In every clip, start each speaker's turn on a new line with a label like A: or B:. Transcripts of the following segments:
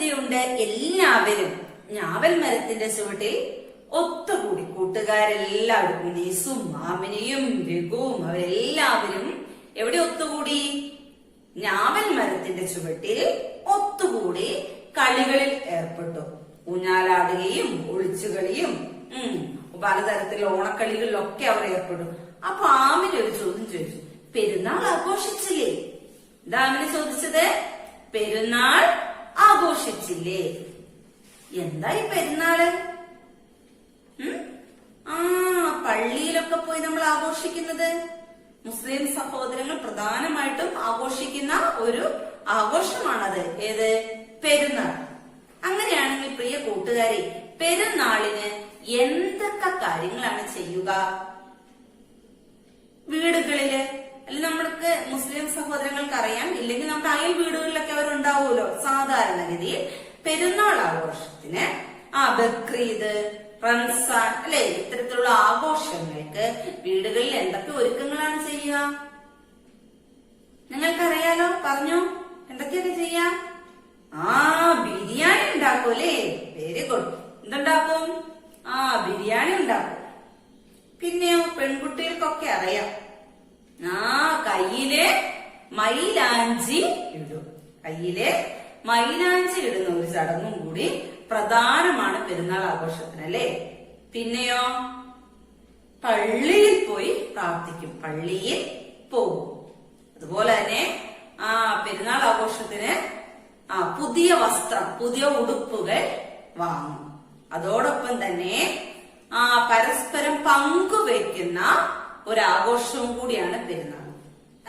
A: സദ്യയുണ്ട് എല്ലാവരും. ഞാവൽ മരത്തിന്റെ ചുവട്ടിൽ ഒത്തുകൂടി കൂട്ടുകാരെല്ലാവരും മുനീസും മാമിനിയും രഘുവും അവരെല്ലാവരും എവിടെ ഒത്തുകൂടി? ഞാവൽ മരത്തിന്റെ ചുവട്ടിൽ ഒത്തുകൂടി കളികളിൽ ഏർപ്പെട്ടു. ഊഞ്ഞാലാടുകയും ഒളിച്ചുകളിയും പലതരത്തിലുള്ള ഓണക്കളികളിലൊക്കെ അവർ ഏർപ്പെട്ടു. അപ്പൊ ആമിന് ഒരു ചോദ്യം ചോദിച്ചു. പെരുന്നാൾ ആഘോഷിച്ചില്ലേ? ഇതാമിന് ചോദിച്ചത്. പെരുന്നാൾ ആഘോഷിച്ചില്ലേ? എന്തായി പെരുന്നാൾ? ആ പള്ളിയിലൊക്കെ പോയി നമ്മൾ ആഘോഷിക്കുന്നത്. മുസ്ലിം സഹോദരങ്ങൾ പ്രധാനമായിട്ടും ആഘോഷിക്കുന്ന ഒരു ആഘോഷമാണത്. ഏത്? പെരുന്നാൾ. അങ്ങനെയാണെങ്കിൽ പ്രിയ കൂട്ടുകാരെ പെരുന്നാളിന് എന്തൊക്കെ കാര്യങ്ങളാണ് ചെയ്യുക? വീടുകളിൽ അല്ല നമ്മൾക്ക് മുസ്ലിം സഹോദരങ്ങൾക്ക് അറിയാം അയൽ വീടുകളിലൊക്കെ അവരുണ്ടാവുമല്ലോ സാധാരണഗതിയിൽ പെരുന്നാൾ ആഘോഷത്തിന് ആ ബക്രീദ് റംസാൻ അല്ലെ? ഇത്തരത്തിലുള്ള ആഘോഷങ്ങൾക്ക് വീടുകളിൽ എന്തൊക്കെ ഒരുക്കങ്ങളാണ് ചെയ്യുക? നിങ്ങൾക്കറിയാലോ? പറഞ്ഞു? എന്തൊക്കെയൊക്കെ ചെയ്യാ? ആ ബിരിയാണി ഉണ്ടാക്കും അല്ലേ? വെരി ഗുഡ് എന്തുണ്ടാക്കും? ആ ബിരിയാണി ഉണ്ടാക്കും. പിന്നെയോ പെൺകുട്ടികൾക്കൊക്കെ അറിയാം. ആ കയ്യിൽ മൈലാഞ്ചി ഇടും. കയ്യിലെ മൈലാഞ്ചി ഇടുന്ന ഒരു ചടങ്ങും കൂടി പ്രധാനമാണ് പെരുന്നാൾ ആഘോഷത്തിന് അല്ലേ? പിന്നെയോ? പള്ളിയിൽ പോയി പ്രാർത്ഥിക്കും. പള്ളിയിൽ പോകും. അതുപോലെ തന്നെ ആ പെരുന്നാൾ ആഘോഷത്തിന് ആ പുതിയ വസ്ത്രം പുതിയ ഉടുപ്പുകൾ വാങ്ങും. അതോടൊപ്പം തന്നെ ആ പരസ്പരം പങ്കുവെക്കുന്ന ഒരു ആഘോഷവും കൂടിയാണ് പെരുന്നാൾ.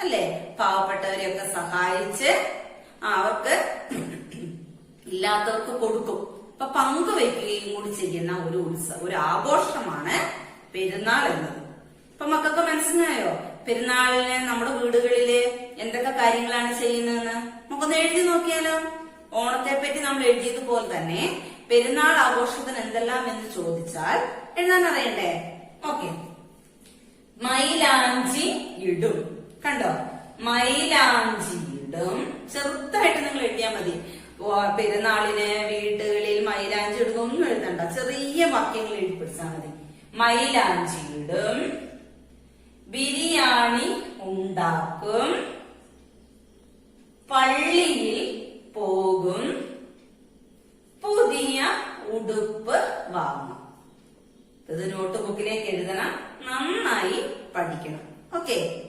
A: അല്ലെ? പാവപ്പെട്ടവരെയൊക്കെ സഹായിച്ച് അവർക്ക് ഇല്ലാത്തവർക്ക് കൊടുക്കും. അപ്പൊ പങ്കുവെക്കുകയും കൂടി ചെയ്യുന്ന ഒരു ഉത്സവം ഒരു ആഘോഷമാണ് പെരുന്നാൾ എന്നത്. ഇപ്പൊ മക്കൾക്ക് മനസ്സിലായോ? പെരുന്നാളിന് നമ്മുടെ വീടുകളിൽ എന്തൊക്കെ കാര്യങ്ങളാണ് ചെയ്യുന്നതെന്ന്? നമുക്കൊന്ന് എഴുതി നോക്കിയാലോ? ഓണത്തെ പറ്റി നമ്മൾ എഴുതിയതുപോലെ തന്നെ പെരുന്നാൾ ആഘോഷത്തിന് എന്തെല്ലാം എന്ന് ചോദിച്ചാൽ എഴുതാൻ അറിയണ്ടേ? ഓക്കെ. മൈലാഞ്ചി ഇടും. മൈലാഞ്ചിയിടും. ചെറുതായിട്ട് നിങ്ങൾ എഴുതിയാൽ മതി. പെരുന്നാളിന് വീടുകളിൽ മൈലാഞ്ചി ഇടുന്ന ഒന്നും എഴുതണ്ട. ചെറിയ വാക്യങ്ങൾ എഴുതിപ്പിടിച്ചാൽ മതി. മൈലാഞ്ചിയിടും. ബിരിയാണി ഉണ്ടാക്കും. പള്ളിയിൽ പോകും. പുതിയ ഉടുപ്പ് വാങ്ങും. ഇത് നോട്ട് ബുക്കിലേക്ക് എഴുതണം. നന്നായി പഠിക്കണം. ഓക്കെ?